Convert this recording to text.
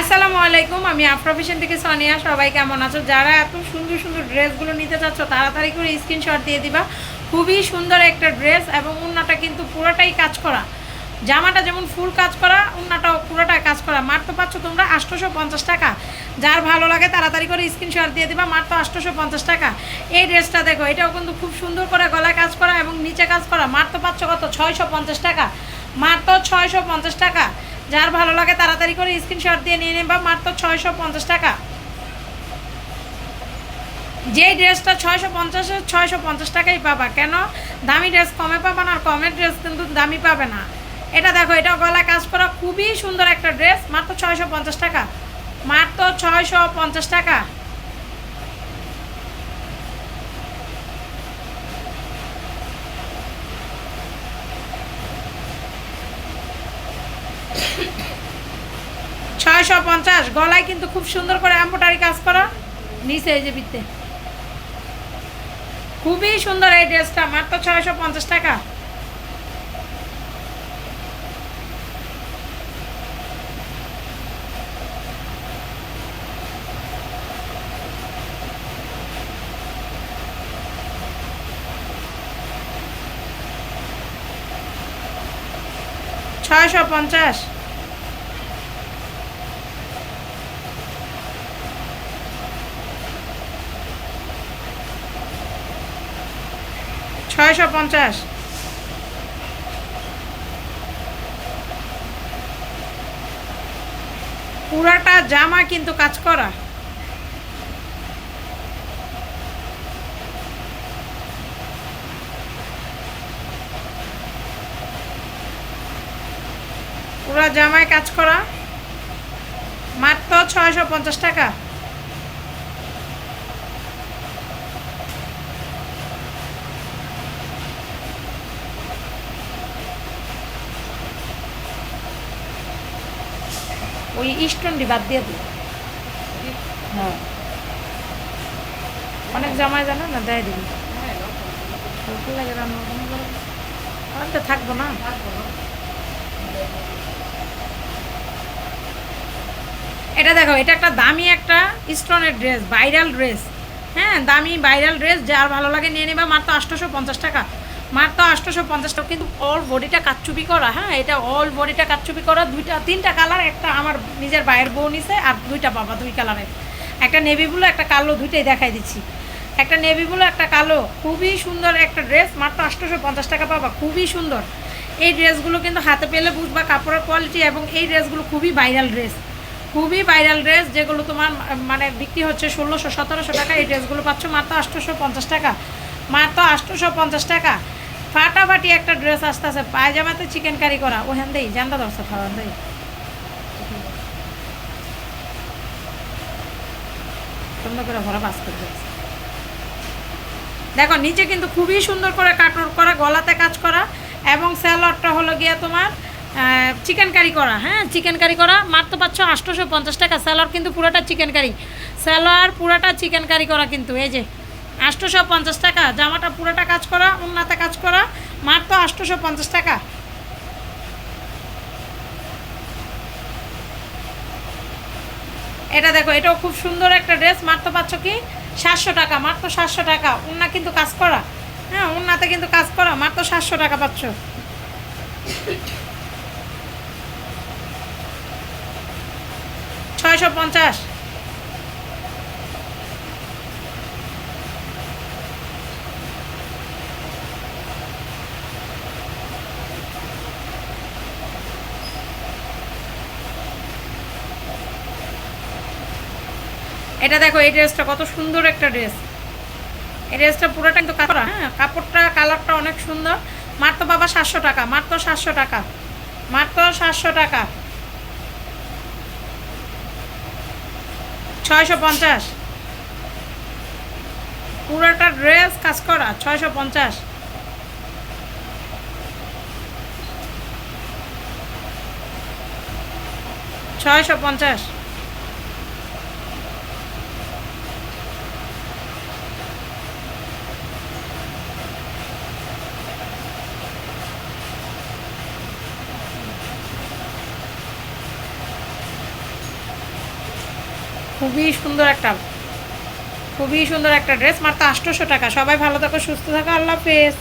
আসসালামু আলাইকুম, আমি আফ্রফিশন থেকে সোনিয়া। সবাই কেমন আছো? যারা এত সুন্দর সুন্দর ড্রেসগুলো নিতে চাচ্ছ, তাড়াতাড়ি করে স্ক্রিনশট দিয়ে দিবা। খুবই সুন্দর একটা ড্রেস এবং উন্নাটা কিন্তু পুরোটাই কাজ করা। জামাটা যেমন ফুল কাজ করা, উন্নাটাও পুরোটাই কাজ করা। মাত্র পাচ্ছ তোমরা আটশোশো পঞ্চাশ টাকা। যার ভালো লাগে তাড়াতাড়ি করে স্ক্রিনশট দিয়ে দিবা, মাত্র আটশোশো পঞ্চাশ টাকা। এই ড্রেসটা দেখো, এটাও কিন্তু খুব সুন্দর করে গলায় কাজ করা এবং নিচে কাজ করা। মাত্র পাচ্ছ কত? ছয়শো পঞ্চাশ টাকা। মাত্র ছয়শো পঞ্চাশ টাকা। যার ভালো লাগে তাড়াতাড়ি করে স্ক্রিনশট দিয়ে নিয়ে নেবা, মাত্র ছয়শো পঞ্চাশ টাকা। যেই ড্রেসটা ছয়শো পঞ্চাশে, ছয়শো পঞ্চাশ টাকাই পাবা। কেন? দামি ড্রেস কমে পাবা না, আর কমের ড্রেস কিন্তু দামি পাবে না। এটা দেখো, এটা গলা কাজ করা খুবই সুন্দর একটা ড্রেস, মাত্র ছয়শো পঞ্চাশ টাকা। মাত্র ছয়শো পঞ্চাশ টাকা। ছয়শো পঞ্চাশ। গলায় কিন্তু খুব সুন্দর করে এম্বোটারি কাজ করা। নিচে এই যে বিতে খুবই সুন্দর এই ড্রেসটা, মাত্র ছয়শো পঞ্চাশ টাকা। ছয়শো পঞ্চাশ। ছয়শো পঞ্চাশ। পুরাটা জামা কিন্তু কাজ করা। পুরা জামায় কাজ করা। মাত্র ছয়শো পঞ্চাশ টাকা। ওই স্টোনটি বাদ দিয়ে দিই হ্যাঁ। অনেক জামাই জানো না দেয় দিবি। ভুল লাগে রান্না। আমি তো থাকব না। এটা দেখো, এটা একটা দামি একটা স্টোনের ড্রেস ভাইরাল ড্রেস হ্যাঁ দামি ভাইরাল ড্রেস যার ভালো লাগে নিয়ে নেবা, মাত্র আটশোশো পঞ্চাশ টাকা। মাত্র আটশোশো পঞ্চাশ টাকা, কিন্তু অল বডিটা কাচ্চুপি করা হ্যাঁ এটা অল বডিটা কাচ্চুপি করা, দুইটা, তিনটা কালার একটা আমার নিজের বাইরের বউ নিছে, আর দুইটা বাবা, দুই কালারের একটা নেভি ব্লু একটা কালো, দুইটাই দেখাই দিচ্ছি। একটা নেভি ব্লু একটা কালো, খুবই সুন্দর একটা ড্রেস মাত্র আটশোশো পঞ্চাশ টাকা পাবা, খুবই সুন্দর। এই ড্রেসগুলো কিন্তু হাতে পেলে বুঝবা কাপড়ের কোয়ালিটি এবং এই ড্রেসগুলো খুবই ভাইরাল ড্রেস খুবই ভাইরাল ড্রেস যেগুলো তোমার মানে বিক্রি হচ্ছে ষোলোশো, সতেরোশো টাকা। এই ড্রেসগুলো পাচ্ছ মাত্র আটশোশো পঞ্চাশ টাকা। মাত্র আটশোশো পঞ্চাশ টাকা। ফাটাফাটি একটা ড্রেস আসতেছে, পায়জামাতে চিকেন কারি করা। ও হ্যান দেই, জানতে দরকার খাওয়ান দেই। ভরা দেখো, নিচে কিন্তু খুবই সুন্দর করে কাটর করা, গলাতে কাজ করা। গিয়ে তোমার চিকেন কারি করা হ্যাঁ? চিকেন কারি করা, মাত্র পাচ্ছ আটশোশো পঞ্চাশ টাকা। স্যালোয়ার কিন্তু পুরোটা চিকেন কারি স্যালোয়ার পুরোটা চিকেন কারি করা কিন্তু, এই যে, আটশোশো পঞ্চাশ টাকা। জামাটা পুরোটা কাজ করা উন্নাতে কাজ করা, মাত্র আটশোশো পঞ্চাশ টাকা। এটা দেখো, এটাও খুব সুন্দর একটা ড্রেস মাত্র পাচ্ছ কি? সাতশো টাকা, মাত্র সাতশো টাকা। উন্না কিন্তু কাজ করা হ্যাঁ? উন্নাতে কিন্তু কাজ করা, মাত্র সাতশো টাকা পাচ্ছ। ছয়শো পঞ্চাশ। এটা দেখো, এই ড্রেসটা কত সুন্দর একটা ড্রেস। এই ড্রেসটা পুরোটা কিন্তু কাপড় হ্যাঁ কাপড়টা, কালারটা অনেক সুন্দর। মাত্র বাবা সাতশো টাকা মাত্র সাতশো টাকা মাত্র সাতশো টাকা। ছয়শো পঞ্চাশ। পুরোটা ড্রেস কাজ করা, ছয়শো পঞ্চাশ। ছয়শো পঞ্চাশ। খুবই সুন্দর একটা, খুবই সুন্দর একটা ড্রেস মাত্র আটশোশো টাকা। সবাই ভালো থাকো, সুস্থ থাকো। আল্লাহ হাফেজ।